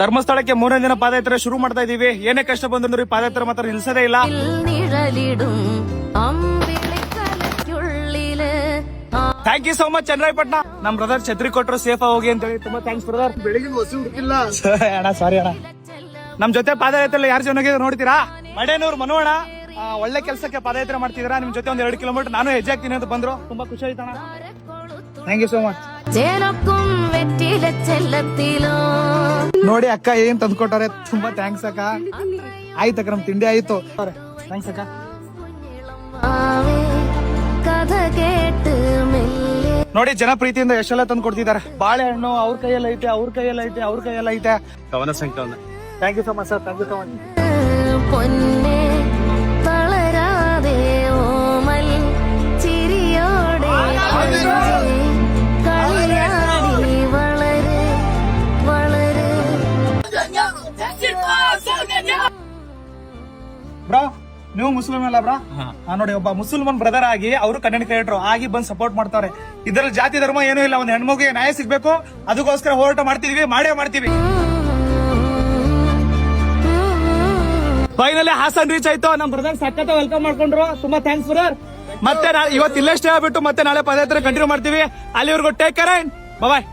ಧರ್ಮಸ್ಥಳಕ್ಕೆ ಮೂರನೇ ದಿನ ಪಾದಯಾತ್ರೆ ಶುರು ಮಾಡ್ತಾ ಇದೀವಿ ಏನೇ ಕಷ್ಟ ಬಂದ್ರು ಪಾದಯಾತ್ರೆ ಮಾತ್ರ ನಿಲ್ಸದೇ ಇಲ್ಲ. Thank you so much Chandrayapattana ನಮ್ ಬ್ರದರ್ ಛತ್ರಿ ಕೊಟ್ಟರು ಸೇಫ್ ಹೋಗಿ ಅಂತ ಹೇಳಿ ತುಂಬಾ ಥ್ಯಾಂಕ್ಸ್ ಬ್ರದರ್ ಬೆಳಿಗ್ಗೆ ಸಾರಿ ಅಣ್ಣ ನಮ್ ಜೊತೆ ಪಾದಯಾತ್ರೆ ಯಾರು ಜನ ನೋಡ್ತೀರಾ? ಮಡೇನೂರ್ ಮನೋಣ. ಒಳ್ಳೆ ಕೆಲಸಕ್ಕೆ ಪಾದಯಾತ್ರೆ ಮಾಡ್ತಿದ್ರ ನಿಮ್ ಜೊತೆ ಒಂದ್ ಎರಡು ಕಿಲೋಮೀಟರ್ ನಾನು ಹೆಜ್ಜೆ ಹಾಕ್ತೀನಿ ಅಂತ ಬಂದ್ರು. ತುಂಬಾ ಖುಷಿ ಆಯ್ತಣ್ಣ. ಥ್ಯಾಂಕ್ ಯು ಸೋ ಮಚ್ ನೋಡಿ ಅಕ್ಕ ಏನ್ ತಂದ್ಕೊಟ್ಟಾರೆ ತುಂಬಾ ಥ್ಯಾಂಕ್ಸ್ ಅಕ್ಕ. ಆಯ್ತಕ್ಕ ನಮ್ ತಿಂಡಿ ಆಯ್ತು. ಥ್ಯಾಂಕ್ಸ್ ಅಕ್ಕ. ನೋಡಿ ಜನ ಪ್ರೀತಿಯಿಂದ ಎಷ್ಟೆಲ್ಲ ತಂದು ಕೊಡ್ತಿದ್ದಾರೆ. ಬಾಳೆಹಣ್ಣು ಅವ್ರ ಕೈಯಲ್ಲಿ ಐತೆ ಅವ್ರ ಕೈಯಲ್ಲಿ ಐತೆ ಅವ್ರ ಕೈಯಲ್ಲಿ ಐತೆ. ಕವನ ಸಂಕವನ thank you so much sir thank you so much bro ನೀವು ಮುಸ್ಲಿಂ ಅಲ್ಲ ಬ್ರಾ? ನೋಡಿ ಒಬ್ಬ ಮುಸಲ್ಮಾನ್ ಬ್ರದರ್ ಆಗಿ ಅವರು ಕನ್ನಡ ಕ್ರಿಯೇಟರ್ ಆಗಿ ಬಂದ್ ಸಪೋರ್ಟ್ ಮಾಡ್ತಾರೆ. ಇದ್ರಲ್ಲಿ ಜಾತಿ ಧರ್ಮ ಏನೂ ಇಲ್ಲ ಒಂದ್ ಹೆಣ್ಮಗುಗೆ ನ್ಯಾಯ ಸಿಗ್ಬೇಕು ಅದಕ್ಕೋಸ್ಕರ ಹೋರಾಟ ಮಾಡ್ತಿದೀವಿ ಮಾಡೇ ಮಾಡ್ತೀವಿ. ಫೈನಲಿ ಹಾಸನ್ ರೀಚ್ ಆಯ್ತು. ನಮ್ ಬ್ರದರ್ ಸಖತ್ ವೆಲ್ಕಮ್ ಮಾಡ್ಕೊಂಡ್ರು. ತುಂಬಾ ಥ್ಯಾಂಕ್ಸ್ ಬ್ರದರ್ ಮತ್ತೆ ನಾ- ಇವತ್ತು ಇಲ್ಲಷ್ಟೇ ಸ್ಟೇ ಆಗ್ಬಿಟ್ಟು ಮತ್ತೆ ನಾಳೆ ಪದಯಾತ್ರೆ ಕಂಟಿನ್ಯೂ ಮಾಡ್ತೀವಿ. ಅಲ್ಲಿವರೆಗೂ ಟೇಕ್ ಕೇರ್ ಬಾಯ್